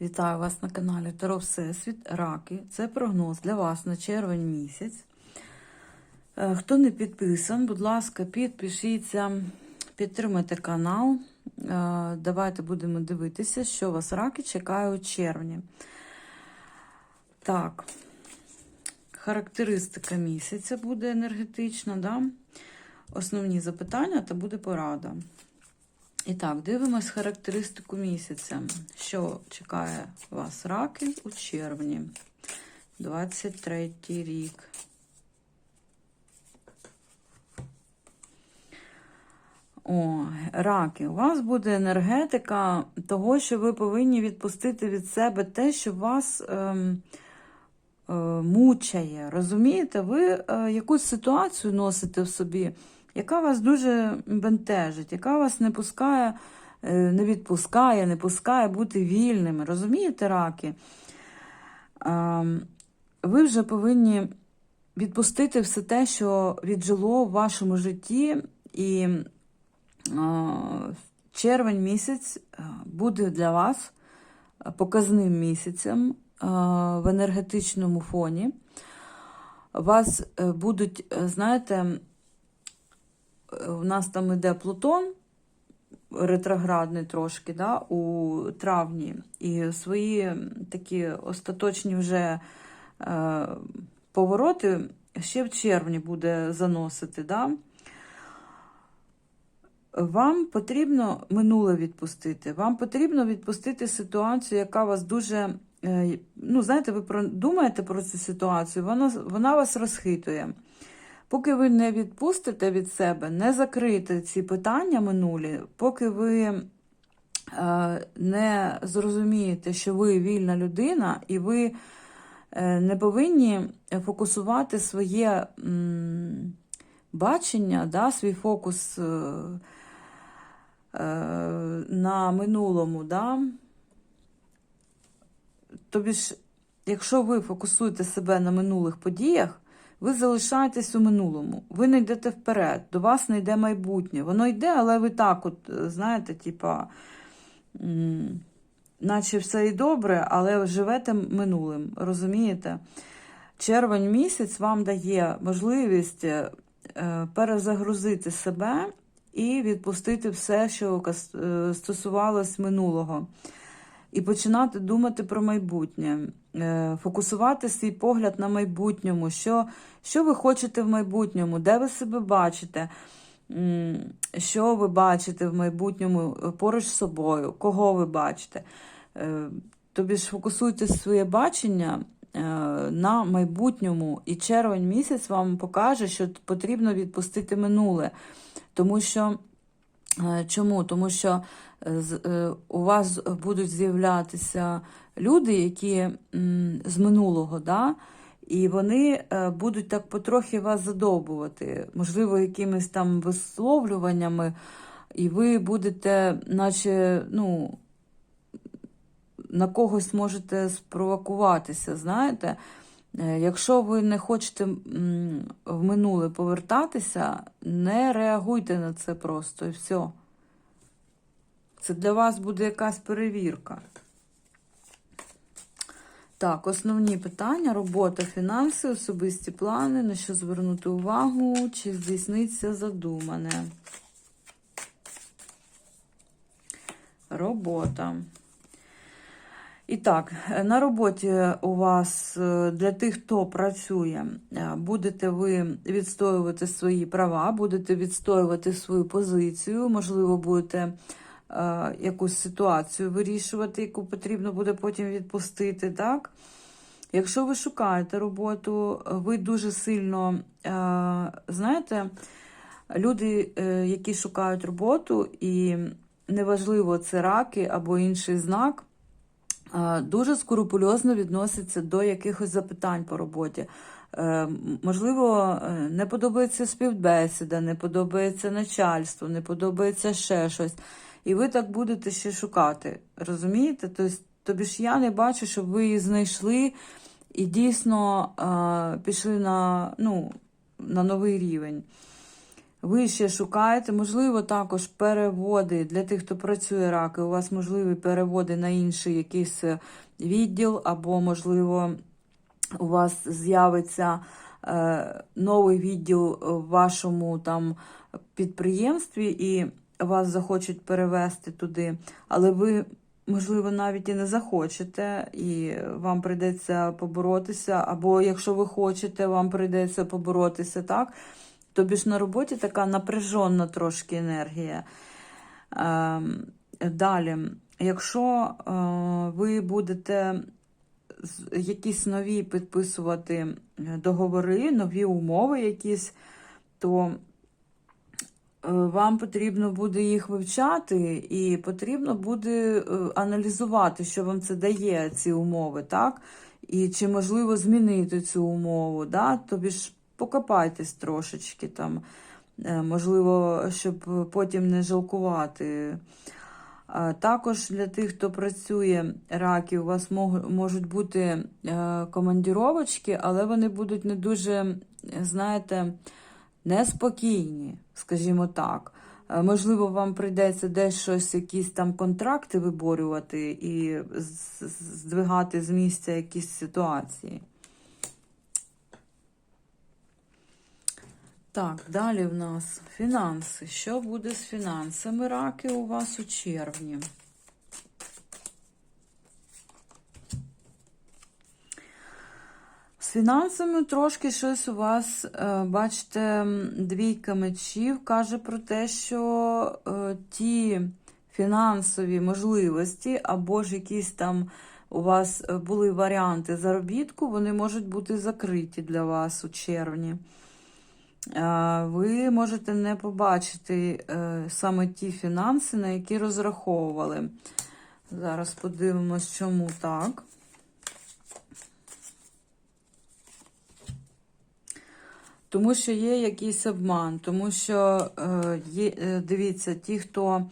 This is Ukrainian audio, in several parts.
Вітаю вас на каналі Таро Всесвіт Раки. Це прогноз для вас на червень місяць. Е, Хто не підписан, будь ласка, підпишіться, підтримайте канал. Е, Давайте будемо дивитися, що вас раки чекає у червні. Так, характеристика місяця буде енергетична, да? основні запитання та буде порада. І так, дивимось характеристику місяця. Що чекає вас раки у червні 23 рік. О, раки, у вас буде енергетика того, що ви повинні відпустити від себе те, що вас ем, е, мучає. Розумієте, ви е, якусь ситуацію носите в собі, яка вас дуже бентежить, яка вас не пускає, е, не відпускає, не пускає бути вільними. Розумієте, раки? Ем, ви вже повинні відпустити все те, що віджило в вашому житті, і е, червень місяць е, буде для вас показним місяцем в енергетичному фоні. Вас будуть, знаєте, у нас там іде Плутон ретроградний трошки да, у травні, і свої такі остаточні вже е, повороти ще в червні буде заносити. Да? Вам потрібно минуле відпустити. Вам потрібно відпустити ситуацію, яка вас дуже. е, Ну, знаєте, ви думаєте про цю ситуацію, вона, вона вас розхитує. Поки ви не відпустите від себе, не закриєте ці питання минулі, поки ви е, не зрозумієте, що ви вільна людина, і ви е, не повинні фокусувати своє бачення, да, свій фокус е, на минулому. Да? Тобі ж, якщо ви фокусуєте себе на минулих подіях, ви залишаєтесь у минулому, ви не йдете вперед, до вас не йде майбутнє. Воно йде, але ви так, от, знаєте, типа, наче все і добре, але живете минулим, розумієте? Червень місяць вам дає можливість е, перезагрузити себе і відпустити все, що е, стосувалось минулого. І починати думати про майбутнє, е, фокусувати свій погляд на майбутньому, що, що ви хочете в майбутньому, де ви себе бачите, що ви бачите в майбутньому е, поруч з собою, кого ви бачите. Е, Тобі ж фокусуйте своє бачення на майбутньому, і червень місяць вам покаже, що потрібно відпустити минуле. Тому що Чому? Тому що у вас будуть з'являтися люди, які з минулого, да? і вони е, будуть так потрохи вас задовбувати, можливо, якимись там висловлюваннями, і ви будете, наче, ну, на когось можете спровокуватися, знаєте. Е, Якщо ви не хочете в минуле повертатися, не реагуйте на це просто і все. Це для вас буде якась перевірка. Так, основні питання: робота, фінанси, особисті плани, на що звернути увагу, чи здійсниться задумане. Робота. І так, на роботі у вас е, для тих, хто працює, е, будете ви відстоювати свої права, будете відстоювати свою позицію, можливо, будете якусь ситуацію вирішувати, яку потрібно буде потім відпустити. так? Якщо ви шукаєте роботу, ви дуже сильно, е, знаєте, люди, е, які шукають роботу, і неважливо, це раки або інший знак, е, дуже скрупульозно відносяться до якихось запитань по роботі. Е, Можливо, е, не подобається співбесіда, не подобається начальство, не подобається ще щось. І ви так будете ще шукати. Розумієте? Тобто, тобі ж я не бачу, щоб ви її знайшли і дійсно е, пішли на, ну, на новий рівень. Ви ще шукаєте, можливо, також переводи для тих, хто працює раки. У вас можливі переводи на інший якийсь е, відділ, або, можливо, у вас з'явиться е, новий відділ в вашому там підприємстві, і вас захочуть перевести туди, але ви, можливо, навіть і не захочете, і вам прийдеться поборотися, або якщо ви хочете, вам прийдеться поборотися, так? Тобі ж на роботі така напряжена трошки енергія. Е, далі, якщо е, ви будете якісь нові підписувати договори, нові умови якісь, то вам потрібно буде їх вивчати, і потрібно буде е, аналізувати, що вам це дає, ці умови, так? І чи можливо змінити цю умову, да? тобі ж покопайтесь трошечки там, е, можливо, щоб потім не жалкувати. Також для тих, хто працює раки, у вас можуть бути е, командіровочки, але вони будуть не дуже, е, знаєте, неспокійні, скажімо так. Е, Можливо, вам прийдеться десь щось, якісь там контракти виборювати і здвигати з місця якісь ситуації. Так, далі в нас фінанси. Що буде з фінансами раки у вас у червні? З фінансами трошки щось у вас, е, бачите, двійка мечів каже про те, що е, ті фінансові можливості або ж якісь там у вас е, були варіанти заробітку, вони можуть бути закриті для вас у червні. Ви можете не побачити саме ті фінанси, на які розраховували. Зараз подивимось, чому так. Тому що є якийсь обман, тому що е, є, е, дивіться, ті, хто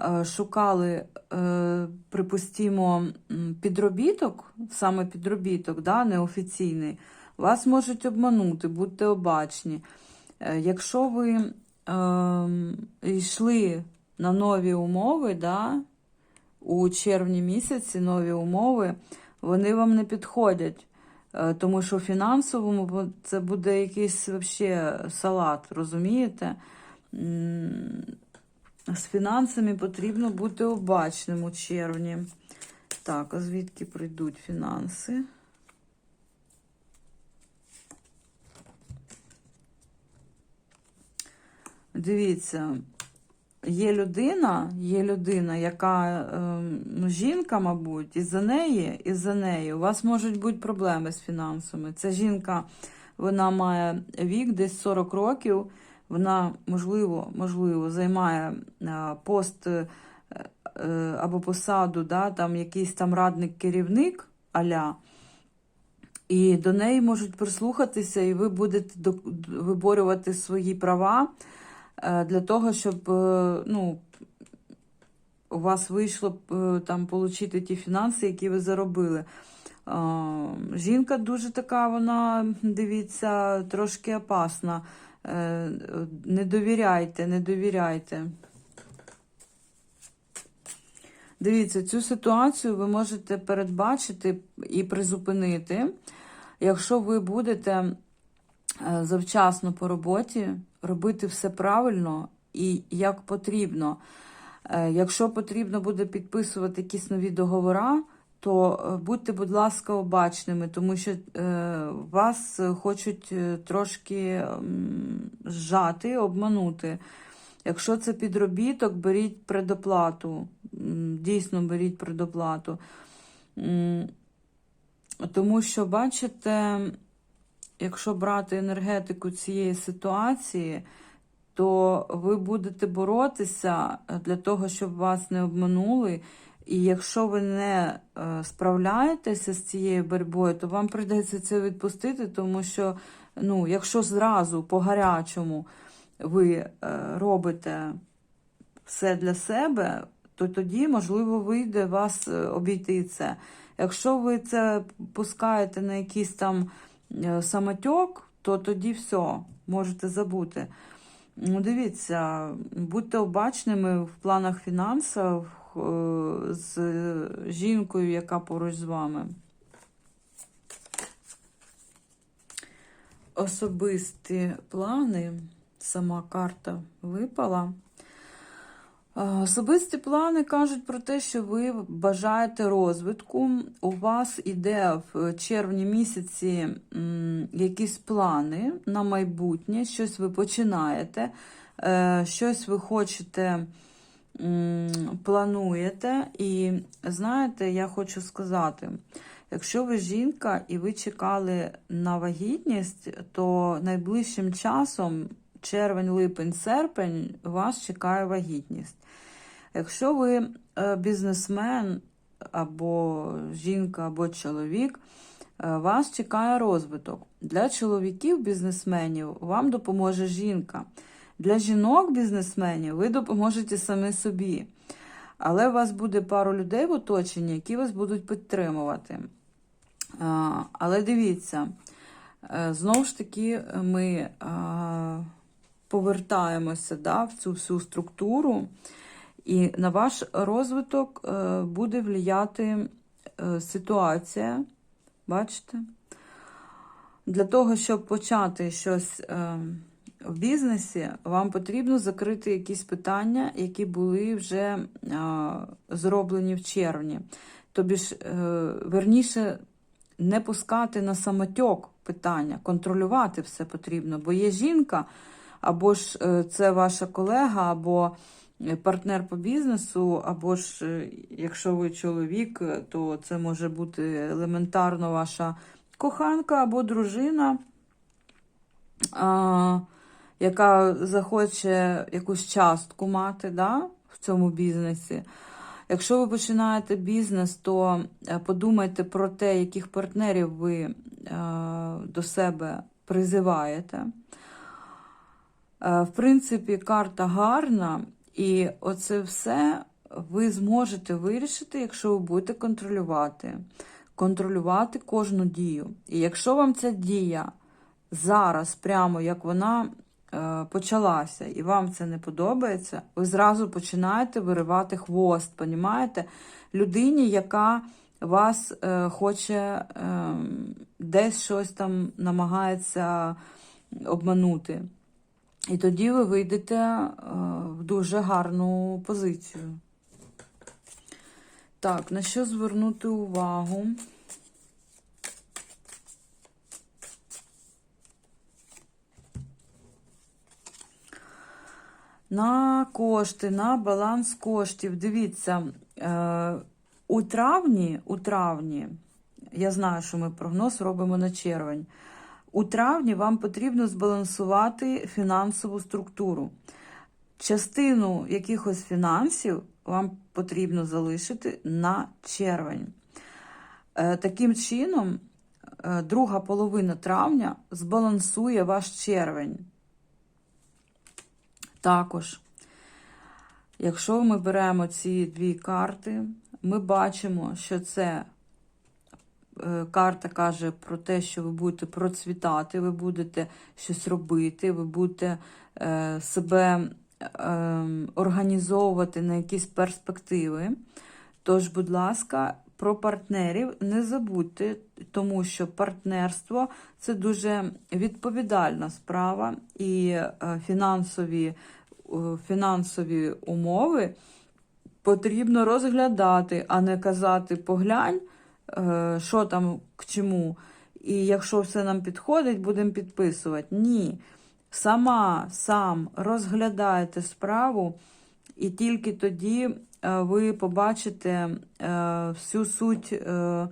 е, шукали, припустімо, підробіток, саме підробіток, да, неофіційний, вас можуть обманути, будьте обачні. Якщо ви е, йшли на нові умови, да, у червні місяці нові умови, вони вам не підходять. Е, Тому що в фінансовому це буде якийсь вообще салат, розумієте? З фінансами потрібно бути обачним у червні. Так, а звідки прийдуть фінанси? Дивіться, є людина, є людина, яка ну, жінка, мабуть, і за неї, і за нею. У вас можуть бути проблеми з фінансами. Ця жінка, вона має вік, десь 40 років. Вона, можливо, можливо, займає е, пост е, е, або посаду, да, там якийсь там радник-керівник аля. І до неї можуть прислухатися, і ви будете виборювати свої права е, для того, щоб е, ну, у вас вийшло е, там отримати ті фінанси, які ви заробили. Жінка дуже така, вона, дивіться, трошки опасна. Е, Не довіряйте, не довіряйте. Дивіться, цю ситуацію ви можете передбачити і призупинити, якщо ви будете е, завчасно по роботі робити все правильно і як потрібно. Е, Якщо потрібно буде підписувати якісь нові договори, то е, будьте, будь ласка, обачними, тому що е, вас хочуть трошки зжати, обманути. Якщо це підробіток, беріть предоплату. Дійсно, беріть предоплату. Тому що, бачите, якщо брати енергетику цієї ситуації, то ви будете боротися для того, щоб вас не обманули. І якщо ви не е, справляєтеся з цією боротьбою, то вам прийдеться це відпустити, тому що, ну, якщо зразу по гарячому ви е, робите все для себе, то тоді, можливо, вийде вас е, обійти це. Якщо ви це пускаєте на якийсь там е, самотьок, то тоді все, можете забути. Ну, дивіться, будьте обачними в планах фінансів е, з жінкою, яка поруч з вами. Особисті плани, сама карта випала. Е, Особисті плани кажуть про те, що ви бажаєте розвитку. У вас іде в червні місяці якісь плани на майбутнє, щось ви починаєте, е, щось ви хочете, плануєте. І знаєте, я хочу сказати, якщо ви жінка і ви чекали на вагітність, то найближчим часом червень, липень, серпень вас чекає вагітність. Якщо ви е, бізнесмен або жінка, або чоловік, е, вас чекає розвиток. Для чоловіків, бізнесменів вам допоможе жінка. Для жінок-бізнесменів ви допоможете самі собі. Але у вас буде пару людей в оточенні, які вас будуть підтримувати. Але дивіться, е, знову ж таки, ми повертаємося да, в цю всю структуру, і на ваш розвиток е, буде влияти е, ситуація. Бачите? Для того, щоб почати щось е, в бізнесі, вам потрібно закрити якісь питання, які були вже зроблені в червні. Тобі ж, верніше, не пускати на самотьок питання, контролювати все потрібно, бо є жінка, або ж е, це ваша колега, або е, партнер по бізнесу, або ж, е, якщо ви чоловік, то це може бути елементарно ваша коханка або дружина, яка захоче якусь частку мати да, в цьому бізнесі. Якщо ви починаєте бізнес, то подумайте про те, яких партнерів ви до себе призиваєте. Е, В принципі, карта гарна, і оце все ви зможете вирішити, якщо ви будете контролювати. Контролювати кожну дію. І якщо вам ця дія зараз, прямо як вона е, почалася, і вам це не подобається, ви зразу починаєте виривати хвост, понімаєте? Людині, яка вас е, хоче е, десь щось там намагається обманути. І тоді ви вийдете е, в дуже гарну позицію. Так, на що звернути увагу? На кошти, на баланс коштів. Дивіться, е, у травні, у травні, я знаю, що ми прогноз робимо на червень. У травні вам потрібно збалансувати фінансову структуру. Частину якихось фінансів вам потрібно залишити на червень. Е, Таким чином, е, друга половина травня збалансує ваш червень. Також, якщо ми беремо ці дві карти, ми бачимо, що це карта каже про те, що ви будете процвітати, ви будете щось робити, ви будете е, себе е, організовувати на якісь перспективи. Тож, будь ласка, про партнерів не забудьте, тому що партнерство це дуже відповідальна справа, і е, фінансові, е, фінансові умови потрібно розглядати, а не казати поглянь, е, що там к чому. І якщо все нам підходить, будемо підписувати. Ні. Сама сам розглядаєте справу, і тільки тоді е, ви побачите е, всю суть е,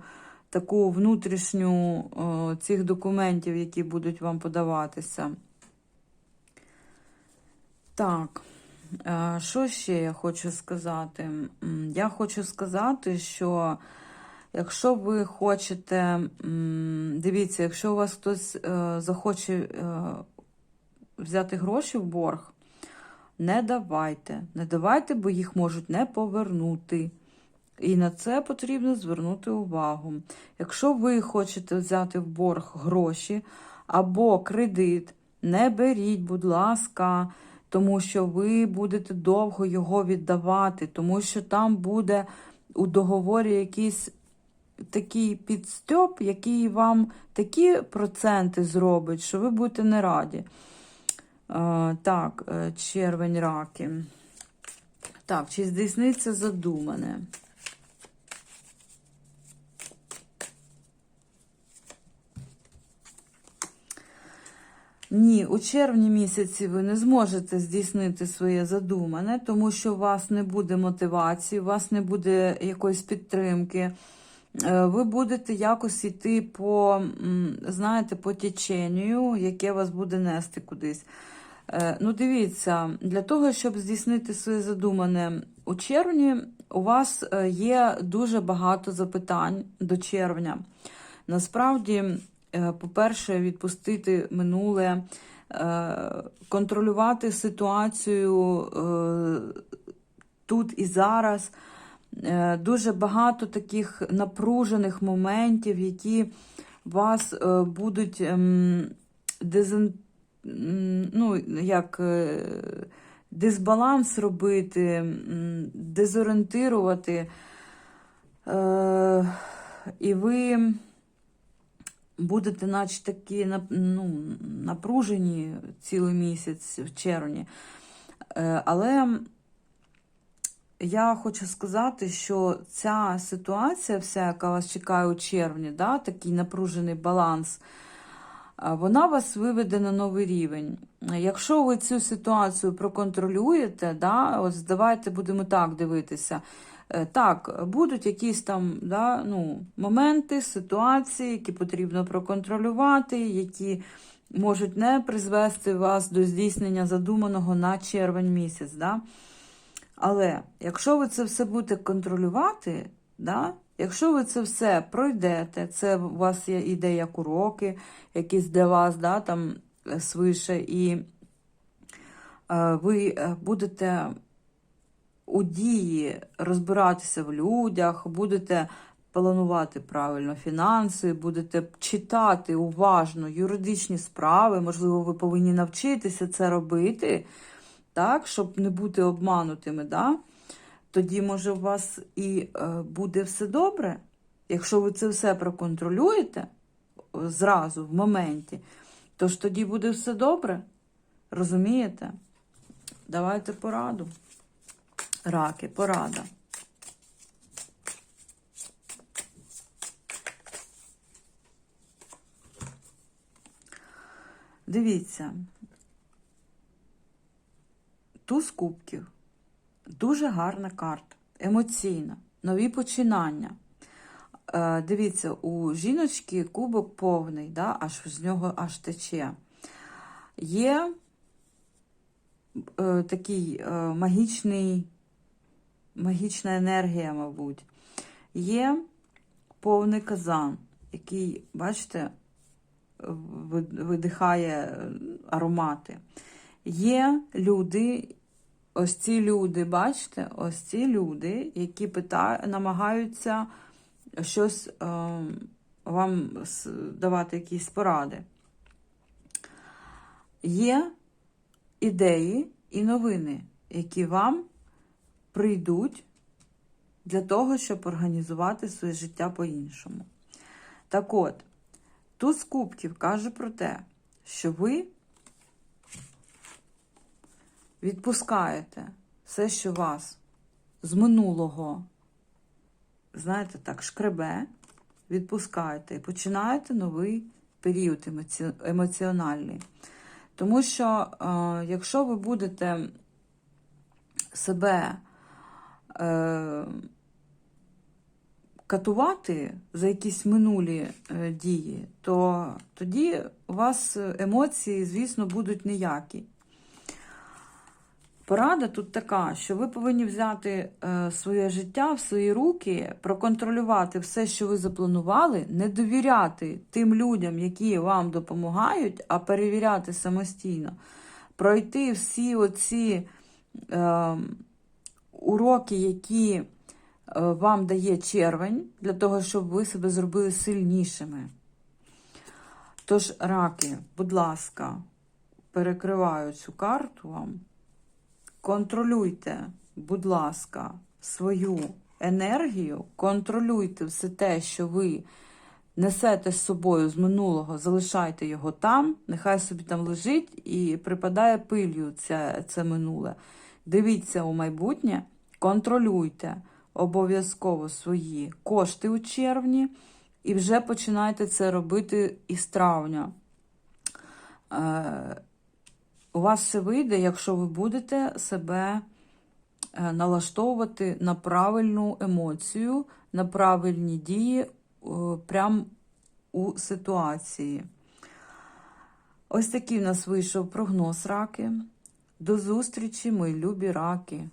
таку внутрішню е, цих документів, які будуть вам подаватися. Так, е, що ще я хочу сказати? Я хочу сказати, що якщо ви хочете, дивіться, якщо у вас хтось е, захоче е, взяти гроші в борг, не давайте. Не давайте, бо їх можуть не повернути. І на це потрібно звернути увагу. Якщо ви хочете взяти в борг гроші або кредит, не беріть, будь ласка, тому що ви будете довго його віддавати, тому що там буде у договорі якийсь такий підстьоп, який вам такі проценти зробить, що ви будете не раді. Е, так, е, червень раки. Так, чи здійсниться задумане? Ні, у червні місяці ви не зможете здійснити своє задумане, тому що у вас не буде мотивації, у вас не буде якоїсь підтримки. Е, Ви будете якось йти по, знаєте, по теченню, яке вас буде нести кудись. Е, Ну, дивіться, для того, щоб здійснити своє задумане у червні, у вас е, є дуже багато запитань до червня. Насправді, по-перше, відпустити минуле, контролювати ситуацію тут і зараз. Е, Дуже багато таких напружених моментів, які вас е, будуть ем, дезін... ну, як, е, дисбаланс робити, дезорієнтирувати. І ви будете, наче такі ну, напружені цілий місяць в червні. Але я хочу сказати, що ця ситуація, вся, яка вас чекає у червні, да, такий напружений баланс, вона вас виведе на новий рівень. Якщо ви цю ситуацію проконтролюєте, да, ось давайте будемо так дивитися. Е, Так, будуть якісь там да, ну, моменти, ситуації, які потрібно проконтролювати, які можуть не призвести вас до здійснення задуманого на червень місяць. Да? Але якщо ви це все будете контролювати, да, якщо ви це все пройдете, це у вас є іде як уроки, якісь для вас да, там е, свише, і е, ви е, будете у дії розбиратися в людях, будете планувати правильно фінанси, будете читати уважно юридичні справи, можливо, ви повинні навчитися це робити так, щоб не бути обманутими, да? тоді, може, у вас і е, буде все добре. Якщо ви це все проконтролюєте зразу, в моменті, то ж тоді буде все добре. Розумієте? Давайте пораду. Раки, порада. Дивіться, туз кубків. Дуже гарна карта, емоційна, нові починання. Е, дивіться, у жіночки кубок повний, да, аж з нього аж тече. Є е, такий е, магічний, магічна енергія, мабуть. Є повний казан, який, бачите, видихає е, аромати. Є люди, ось ці люди, бачите, ось ці люди, які питають, намагаються щось е, вам давати якісь поради. Є ідеї і новини, які вам прийдуть для того, щоб організувати своє життя по-іншому. Так от, туз кубків каже про те, що ви відпускаєте все, що вас з минулого, знаєте, так, шкребе, відпускаєте і починаєте новий період емоці... емоціональний. Тому що, е, якщо ви будете себе е, катувати за якісь минулі е, дії, то тоді у вас емоції, звісно, будуть ніякі. Порада тут така, що ви повинні взяти е, своє життя в свої руки, проконтролювати все, що ви запланували, не довіряти тим людям, які вам допомагають, а перевіряти самостійно, пройти всі оці е, уроки, які е, вам дає червень, для того, щоб ви себе зробили сильнішими. Тож, раки, будь ласка, перекриваю цю карту вам. Контролюйте, будь ласка, свою енергію, контролюйте все те, що ви несете з собою з минулого, залишайте його там, нехай собі там лежить і припадає пилью це, це минуле. Дивіться у майбутнє, контролюйте обов'язково свої кошти у червні, і вже починайте це робити із травня. У вас все вийде, якщо ви будете себе е, налаштовувати на правильну емоцію, на правильні дії е, прямо у ситуації. Ось такий в нас вийшов прогноз раки. До зустрічі, мої любі раки!